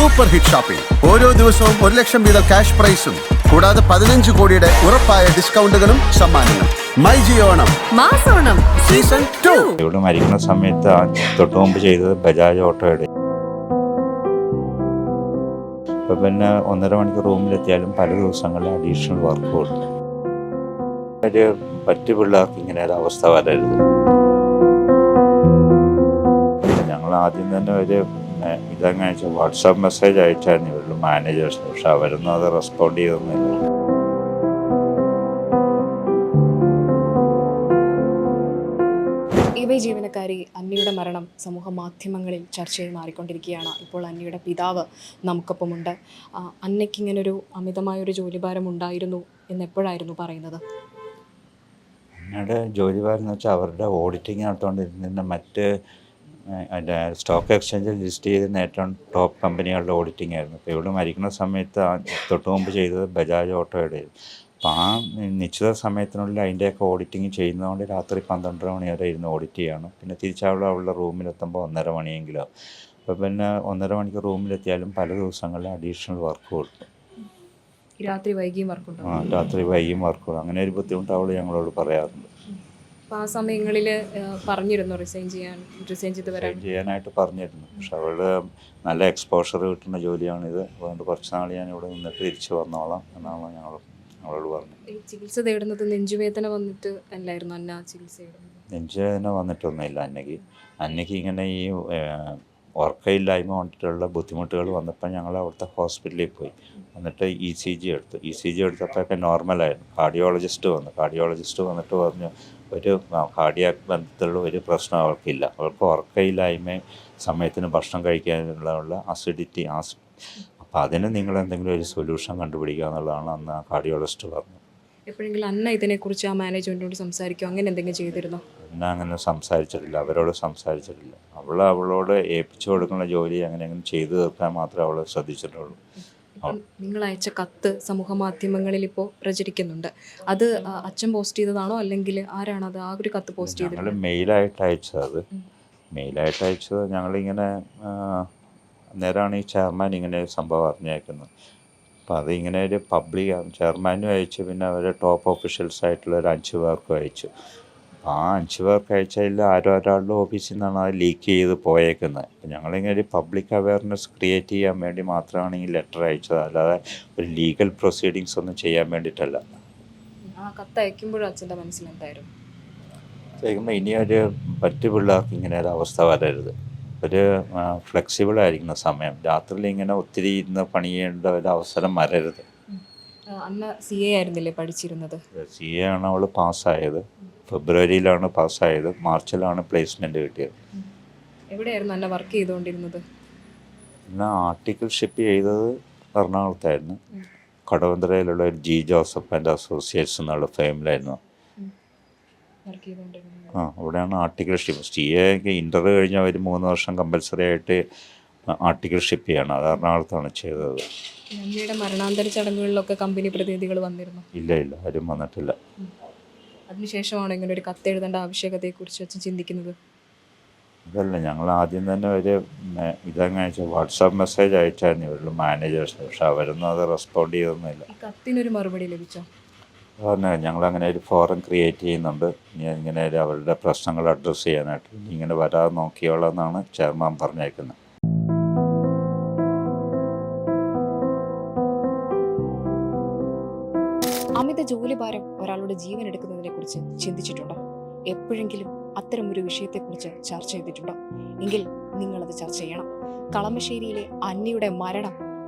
Super hit shopping ഓരോ ദിവസവും ഒരു ലക്ഷം വീതം ക്യാഷ് പ്രൈസും. കൂടാതെ പതിനഞ്ച് കോടിയുടെ ഉറപ്പായ ഡിസ്കൗണ്ടുകളും സമ്മാനങ്ങളും. മൈ ജിയോണം മാസോണം സീസൺ ടു. ഇവിടെ മരിക്കുന്ന സമയത്ത് തൊട്ടു മുമ്പ് ചെയ്തത് ബജാജ് ഓട്ടോയുടെ ഇപ്പൊ പിന്നെ ഒന്നര മണിക്കൂർ റൂമിലെത്തിയാലും പല ദിവസങ്ങളിൽ അഡീഷണൽ വർക്കുകളുണ്ട് ഒരു മറ്റു പിള്ളേർക്ക് ഇങ്ങനെ ഒരു അവസ്ഥ വരരുത്. ഞങ്ങൾ ആദ്യം തന്നെ ഒരു ഇതങ്ങനെ വെച്ചാൽ വാട്സാപ്പ് മെസ്സേജ് അയച്ചായിരുന്നു. ഇവരുടെ മാനേജേഴ്സ് പക്ഷെ അവരൊന്നും അത് റെസ്പോണ്ട് ചെയ്തൊന്നുമില്ല. വൈ ജീവനക്കാരി അന്നിയുടെ മരണം സമൂഹ മാധ്യമങ്ങളിൽ ചർച്ചയായി മാറിക്കൊണ്ടിരിക്കുകയാണ്. ഇപ്പോൾ അന്നിയുടെ പിതാവ് നമുക്കൊപ്പമുണ്ട്. അന്നയ്ക്ക് ഇങ്ങനൊരു അമിതമായൊരു ജോലിഭാരം ഉണ്ടായിരുന്നു എന്ന് എപ്പോഴായിരുന്നു പറയുന്നത്? അന്നയുടെ ജോലിഭാരം എന്ന് വെച്ചാൽ അവരുടെ ഓഡിറ്റിംഗ് നടത്തുകൊണ്ടിരുന്ന മറ്റ് അതിന്റെ സ്റ്റോക്ക് എക്സ്ചേഞ്ചിൽ ലിസ്റ്റ് ചെയ്തിരുന്ന ഏറ്റവും ടോപ്പ് കമ്പനികളുടെ ഓഡിറ്റിംഗ് ആയിരുന്നു. അപ്പോൾ ഇവിടെ മരിക്കുന്ന സമയത്ത് തൊട്ട് മുമ്പ് ചെയ്തത് ബജാജ് ഓട്ടോയുടെ അപ്പോൾ ആ നിശ്ചിത സമയത്തിനുള്ളിൽ അതിന്റെയൊക്കെ ഓഡിറ്റിംഗ് ചെയ്യുന്നതുകൊണ്ട് രാത്രി പന്ത്രണ്ടര മണി വരെ ഇരുന്ന് ഓഡിറ്റ് ചെയ്യണം. പിന്നെ തിരിച്ചവിടെ അവളുടെ റൂമിലെത്തുമ്പോൾ ഒന്നര മണിയെങ്കിലും. അപ്പോൾ പിന്നെ ഒന്നര മണിക്ക് റൂമിലെത്തിയാലും പല ദിവസങ്ങളിൽ അഡീഷണൽ വർക്ക് കൊടുക്കും രാത്രി വൈകിയും വർക്ക് ആ, രാത്രി വൈകിയും വർക്ക് അങ്ങനെ ഒരു ബുദ്ധിമുട്ട് അവൾ ഞങ്ങളോട് പറയാറുണ്ട്. അപ്പോൾ ആ സമയങ്ങളിൽ പറഞ്ഞിരുന്നു റിസൈൻ ചെയ്യാൻ റിസൈൻ ചെയ്ത് വരാൻ? ചെയ്യാനായിട്ട് പറഞ്ഞിരുന്നു. പക്ഷെ അവൾ നല്ല എക്സ്പോഷർ കിട്ടുന്ന ജോലിയാണിത്. അതുകൊണ്ട് കുറച്ച് നാൾ ഞാൻ ഇവിടെ നിന്നിട്ട് തിരിച്ചു വന്നോളാം എന്നാണ് ഞങ്ങൾ അവളോട് പറഞ്ഞത്. ഈ ചികിത്സ തേടുന്നത് നെഞ്ചുവേദന വന്നിട്ട് അല്ലായിരുന്നു? അന്ന ചികിത്സ തേടുന്നത്? നെഞ്ചുവേദന വന്നിട്ടൊന്നുമില്ല. അന്നയ്ക്ക് അന്നയ്ക്ക് ഇങ്ങനെ ഈ ഉറക്കയില്ലായ്മ കൊണ്ടിട്ടുള്ള ബുദ്ധിമുട്ടുകൾ വന്നപ്പോൾ ഞങ്ങൾ അവിടുത്തെ ഹോസ്പിറ്റലിൽ പോയി. എന്നിട്ട് ഇ സി ജി എടുത്തു. ഇ സി ജി എടുത്തപ്പോഴൊക്കെ നോർമലായിരുന്നു. കാർഡിയോളജിസ്റ്റ് വന്നു. കാർഡിയോളജിസ്റ്റ് വന്നിട്ട് പറഞ്ഞു ഒരു കാർഡിയാക് ബന്ധത്തിലുള്ള ഒരു പ്രശ്നം അവർക്കില്ല അവർക്ക് ഉറക്കയില്ലായ്മ സമയത്തിന് ഭക്ഷണം കഴിക്കാനുള്ള അസിഡിറ്റി ആസ് അപ്പോൾ അതിന് നിങ്ങൾ എന്തെങ്കിലും ഒരു സൊല്യൂഷൻ കണ്ടുപിടിക്കുക എന്നുള്ളതാണ് അന്ന് കാർഡിയോളജിസ്റ്റ് പറഞ്ഞത്. എപ്പോഴെങ്കിലും അന്ന ഇതിനെക്കുറിച്ച് ആ മാനേജ്മെന്റിനോട് സംസാരിക്കുക അങ്ങനെ എന്തെങ്കിലും ചെയ്തിരുന്നോ? അന്ന അങ്ങനെ സംസാരിച്ചിട്ടില്ല. അവരോട് സംസാരിച്ചിട്ടില്ല. അവൾ അവളോട് ഏൽപ്പിച്ചു കൊടുക്കുന്ന ജോലി അങ്ങനെയെങ്കിലും അങ്ങനെ ചെയ്തു തീർക്കാൻ മാത്രമേ അവൾ ശ്രദ്ധിച്ചിട്ടുള്ളൂ. നിങ്ങൾ അയച്ച കത്ത് സമൂഹ മാധ്യമങ്ങളിൽ ഇപ്പോൾ പ്രചരിക്കുന്നുണ്ട്. അത് അച്ഛൻ പോസ്റ്റ് ചെയ്തതാണോ? അല്ലെങ്കിൽ ആരാണ് അത്? ആ ഒരു കത്ത് പോസ്റ്റ് ചെയ്തത് ഞങ്ങൾ മെയിലായിട്ട് അയച്ചത് മെയിലായിട്ട് അയച്ചത് ഞങ്ങളിങ്ങനെ നേരാണ് ഈ ചെയർമാൻ ഇങ്ങനെ സംഭവം അറിഞ്ഞേക്കുന്നത്. അപ്പോൾ അതിങ്ങനെ ഒരു പബ്ലിക് ചെയർമാനും അയച്ചു പിന്നെ അവരുടെ ടോപ്പ് ഒഫീഷ്യൽസ് ആയിട്ടുള്ള ഒരു അഞ്ച് പേർക്കും അയച്ചു. ആ അഞ്ച് പേർക്ക് അയച്ചതിൽ ആരോ ഒരാളുടെ ഓഫീസിൽ നിന്നാണ് അത് ലീക്ക് ചെയ്ത് പോയേക്കുന്നത്. അപ്പം ഞങ്ങളിങ്ങനെ ഒരു പബ്ലിക് അവയർനെസ് ക്രിയേറ്റ് ചെയ്യാൻ വേണ്ടി മാത്രമാണ് ഈ ലെറ്റർ അയച്ചത്. അല്ലാതെ ഒരു ലീഗൽ പ്രൊസീഡിങ്സ് ഒന്നും ചെയ്യാൻ വേണ്ടിയിട്ടല്ല. ആ കത്ത് അയക്കുമ്പോഴും അച്ഛന്റെ മനസ്സിൽ ഇനിയൊരു ഇനി ഒരു മറ്റു പിള്ളേർക്ക് ഇങ്ങനെ ഒരു അവസ്ഥ വരരുത്. ഒരു ഫ്ലെക്സിബിൾ ആയിരിക്കുന്ന സമയം. രാത്രിയിൽ ഇങ്ങനെ ഒത്തിരി ഇരുന്ന് പണി ചെയ്യേണ്ട ഒരു അവസരം വരരുത്. അന്ന് സി എ ആയിരുന്നില്ലേ പഠിച്ചിരുന്നത്? സി എ ആണ് അവൾ പാസ്സായത്. ഫെബ്രുവരിയിലാണ് പാസ്സായത്. മാർച്ചിലാണ് പ്ലേസ്മെന്റ് കിട്ടിയത്. എവിടെയായിരുന്നു അന്ന വർക്ക് ചെയ്തുകൊണ്ടിരുന്നത്? പിന്നെ ആർട്ടിക്കിൾ ഷിപ്പ് ചെയ്തത് എറണാകുളത്തായിരുന്നു. കടവന്തരയിലുള്ള ഒരു ജി ജോസഫ് ആൻഡ് അസോസിയേറ്റ്സ് എന്നുള്ള ഫേമിലായിരുന്നു ആ അവിടെയാണ് ആർട്ടിക്കൽ ഷിപ്പ് സി എക്ക് ഇന്റർവ്യൂ കഴിഞ്ഞാൽ ഒരു മൂന്ന് വർഷം കമ്പൽസറി ആയിട്ട് ആർട്ടിക്കൽ ഷിപ്പ് ചെയ്യണം. അത് എറണാകുളത്താണ് ചെയ്തത്. മരണാന്തര ചടങ്ങുകളിലൊക്കെ കമ്പനി പ്രതിനിധികൾ വന്നിരുന്നു. ഇല്ല ഇല്ല. ആരും വന്നിട്ടില്ല. അതിനുശേഷമാണ് ഇങ്ങനെ ഒരു കത്ത് എഴുതേണ്ട ആവശ്യകതയെക്കുറിച്ച് വെച്ച് ചിന്തിക്കുന്നത്? അതല്ല ഞങ്ങൾ ആദ്യം തന്നെ ഒരു ഇതങ്ങനെ വെച്ചാൽ വാട്സാപ്പ് മെസ്സേജ് അയച്ചായിരുന്നു ഇവരുടെ മാനേജേഴ്സ് പക്ഷെ അവരൊന്നും അത് റെസ്പോണ്ട് ചെയ്തൊന്നുമില്ല. കത്തിനൊരു മറുപടി ലഭിച്ചോ? പറഞ്ഞ ഞങ്ങൾ അങ്ങനെ ഒരു ഫോറം ക്രിയേറ്റ് ചെയ്യുന്നുണ്ട്. ഇങ്ങനെ അവരുടെ പ്രശ്നങ്ങൾ അഡ്രസ്സ് ചെയ്യാനായിട്ട്. ഇങ്ങനെ വരാതെ നോക്കിയോളാം എന്നാണ് ചെയർമാൻ പറഞ്ഞേക്കുന്നത് അമിത ജോലിഭാരം ഒരാളുടെ ജീവൻ എടുക്കുന്നതിനെ കുറിച്ച് ചിന്തിച്ചിട്ടുണ്ടോ? എപ്പോഴെങ്കിലും അത്തരമൊരു വിഷയത്തെക്കുറിച്ച് ചർച്ച ചെയ്തിട്ടുണ്ടോ? എങ്കിൽ നിങ്ങളത് ചർച്ച ചെയ്യണം. കളമശ്ശേരിയിലെ അന്നിയുടെ മരണം